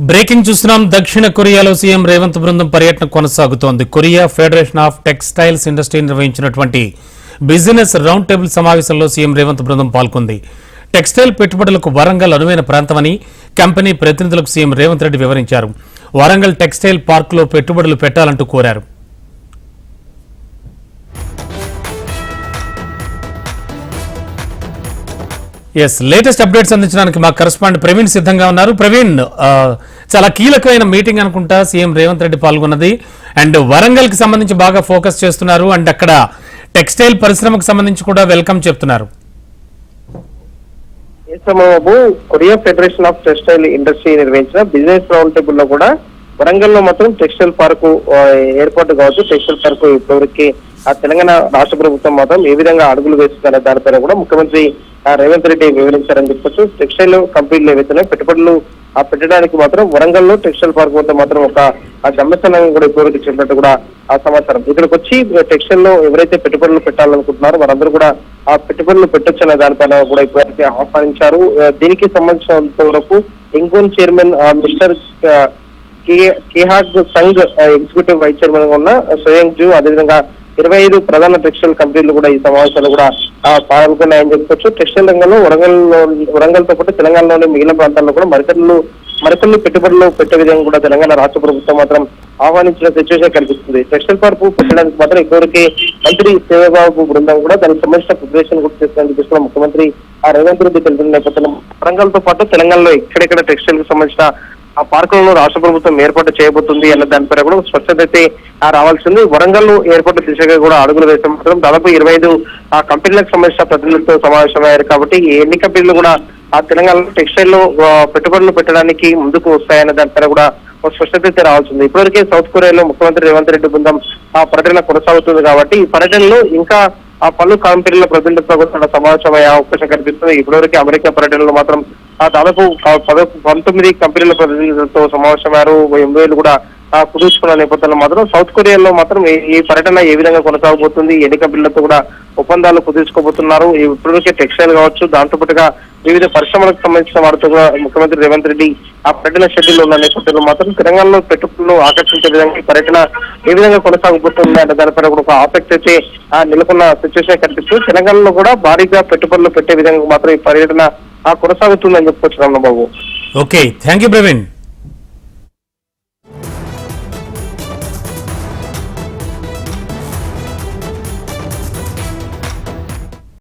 Breaking చూస్తున్నాం. దక్షిణ కొరియాలో సీఎం రేవంత్ బృందం పర్యటన కొనసాగుతోంది. Korea federation of textiles industry నిర్వహించినటువంటి బిజినెస్ రౌండ్ టేబుల్ సమావేశంలో సీఎం రేవంత్ బృందం పాల్గొంది. టెక్స్టైల్ పెట్టుబడులకు వరంగల్ అనువైన ప్రాంతమని కంపెనీ ప్రతినిధులకు సీఎం రేవంత్ రెడ్డి వివరించారు. వరంగల్ టెక్స్టైల్ పార్కులో పెట్టుబడులు పెట్టాలంటూ కోరారు. ఎస్ లేటెస్ట్ అప్డేట్స్ అందించడానికి మా కరెస్పాండెంట్ ప్రవీణ్ సిద్ధంగా ఉన్నారు. ప్రవీణ్ చాలా కీలకమైన మీటింగ్ అనుకుంటా సీఎం రేవంత్ రెడ్డి పాల్గొన్నది. అండ్ వరంగల్కి సంబంధించి బాగా ఫోకస్ చేస్తున్నారు. అండ్ అక్కడ టెక్స్టైల్ పరిశ్రమకు సంబంధించి కూడా వెల్కమ్ చెప్తున్నారు. Babu Korea federation of textile industry నిర్వహించిన బిజినెస్ రౌండ్ టేబుల్లో కూడా వరంగల్లో మాత్రం టెక్స్టైల్ పార్కు ఏర్పాటు కావచ్చు. టెక్స్టైల్ పార్కు ఇప్పటివరకు ఆ తెలంగాణ రాష్ట్ర ప్రభుత్వం మాత్రం ఏ విధంగా అడుగులు వేస్తుందనే దానిపైన కూడా ముఖ్యమంత్రి ఆ, రేవంత్ రెడ్డి వివరించారని చెప్పొచ్చు. టెక్స్టైల్ కంపెనీలు ఏవైతే పెట్టుబడులు ఆ పెట్టడానికి మాత్రం వరంగల్లో టెక్స్టైల్ పార్క్ వద్ద మాత్రం ఒక గమ్యస్థానం కూడా ఇప్పటివరకు చెప్పినట్టు కూడా ఆ సమాచారం. ఇక్కడికి వచ్చి టెక్స్టైల్లో ఎవరైతే పెట్టుబడులు పెట్టాలనుకుంటున్నారో వారందరూ కూడా ఆ పెట్టుబడులు పెట్టొచ్చు అనే దానిపైన కూడా ఇప్పటివరకు ఆహ్వానించారు. దీనికి సంబంధించినంత వరకు ఇంకోన్ చైర్మన్ మిస్టర్ కేహాగ్ సంఘ్ ఎగ్జిక్యూటివ్ వైస్ చైర్మన్గా ఉన్న స్వయం జూ అదేవిధంగా ఇరవై ఐదు ప్రధాన టెక్స్టైల్ కంపెనీలు కూడా ఈ సమావేశాలు కూడా పాల్గొన్నాయని చెప్పుకోవచ్చు. టెక్స్టైల్ రంగంలో వరంగల్ వరంగల్తో పాటు తెలంగాణలోని మిగిలిన ప్రాంతాల్లో కూడా మరికొన్ని మరికొన్ని పెట్టుబడులు పెట్టే విధంగా కూడా తెలంగాణ రాష్ట్ర ప్రభుత్వం మాత్రం ఆహ్వానించిన సిచ్యువేషన్ కనిపిస్తుంది. టెక్స్టైల్ పార్క్ పెట్టడానికి మాత్రం ఇప్పటివరకు మంత్రి సేవబాబు బృందం కూడా దానికి సంబంధించిన ప్రిపరేషన్ కూడా చేస్తుందని చూస్తున్న ముఖ్యమంత్రి ఆ రేవంత్ రెడ్డి తెలిపిన నేపథ్యంలో వరంగల్తో పాటు తెలంగాణలో ఎక్కడెక్కడ టెక్స్టైల్కు సంబంధించిన ఆ పార్కులను రాష్ట్ర ప్రభుత్వం ఏర్పాటు చేయబోతుంది అన్న దానిపైన కూడా స్పష్టత అయితే రావాల్సింది. వరంగల్ ఏర్పాటు దిశగా కూడా అడుగులు వేసే మాత్రం దాదాపు ఇరవై ఐదు ఆ కంపెనీలకు సంబంధించిన ప్రతినిధులతో సమావేశమయ్యారు కాబట్టి ఎన్ని కంపెనీలు కూడా ఆ తెలంగాణలో టెక్స్టైల్లో పెట్టుబడులు పెట్టడానికి ముందుకు వస్తాయన్న దానిపైన కూడా స్పష్టత అయితే రావాల్సింది. ఇప్పటివరకే సౌత్ కొరియాలో ముఖ్యమంత్రి రేవంత్ రెడ్డి బృందం ఆ పర్యటన కొనసాగుతుంది కాబట్టి ఈ పర్యటనలో ఇంకా ఆ పలు కంపెనీల ప్రతినిధులతో కూడా సమావేశమయ్యే అవకాశం కనిపిస్తుంది. ఇప్పటివరకు అమెరికా పర్యటనలో మాత్రం ఆ దాదాపు పంతొమ్మిది కంపెనీల ప్రతినిధులతో సమావేశమయ్యారు. ఎంబీఏలు కూడా కుదుర్చుకున్న నేపథ్యంలో మాత్రం సౌత్ కొరియాలో మాత్రం ఈ- పర్యటన ఏ విధంగా కొనసాగబోతుంది? ఎన్నిక బిల్లులతో కూడా ఒప్పందాలు కుదుర్చుకోబోతున్నారు. ఇప్పటివరకే టెక్స్టైల్ కావచ్చు దాంతో పాటుగా వివిధ పరిశ్రమలకు సంబంధించిన వారితో కూడా ముఖ్యమంత్రి రేవంత్ రెడ్డి ఆ పర్యటన షెడ్యూల్ ఉన్న నేపథ్యంలో మాత్రం తెలంగాణలో పెట్టుబడులు ఆకర్షించే విధంగా ఈ పర్యటన ఏ విధంగా కొనసాగబోతుంది అనే దానిపైన కూడా ఒక ఆసక్తి అయితే ఆ నెలకొన్న సిచ్యువేషన్ కనిపిస్తుంది తెలంగాణలో కూడా భారీగా పెట్టుబడులు పెట్టే విధంగా మాత్రం ఈ పర్యటన కొనసాగుతుందని చెప్పుకోవచ్చు Ramanababu okay. Thank you Praveen.